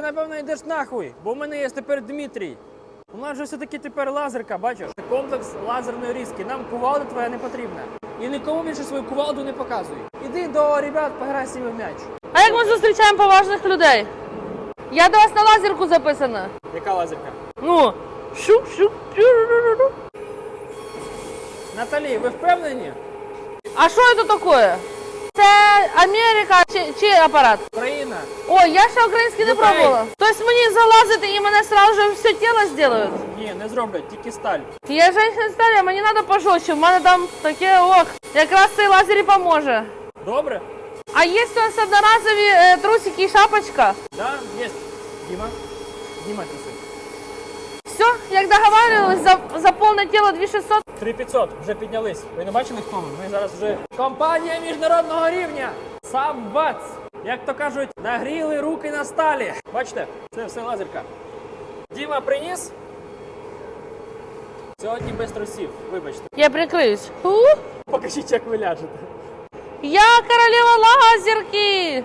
Ти, напевно, йдеш нахуй, бо в мене є тепер Дмитрій. У нас же все-таки тепер лазерка, бачиш? Комплекс лазерної різки. Нам кувалда твоя не потрібна. І нікому більше свою кувалду не показуй. Іди до ребят, пограй з ними в м'яч. А як ми зустрічаємо поважних людей? Я до вас на лазерку записана. Яка лазерка? Ну, шуп, шуп, пю-ру-ру-ру. Наталі, ви впевнені? А що це таке? Це Америка чи, чи апарат? Україна. Ой, я ще український не дай. пробувала. Тобто мені залазити і мене сразу же все тіло зроблять? Ні, не зроблять, тільки сталь. Я женщина стали, мені треба пожорстче, в мене там таке ох. Якраз цей лазер і поможе. Добре? А є у нас одноразові е, трусики і шапочка. Да, є. Діма. Діма труси. Все, як договаривались, за, за повне тіло 2600. 3500, вже піднялись. Ви не бачили хто ми? Ми зараз вже компанія міжнародного рівня. Сам бац. Як то кажуть, нагріли руки на сталі. Бачите, це все лазерка. Діма приніс. Сьогодні без трусів, вибачте. Я прикриюсь. У, Покажіть, як ви ляжете. я королева лазерки.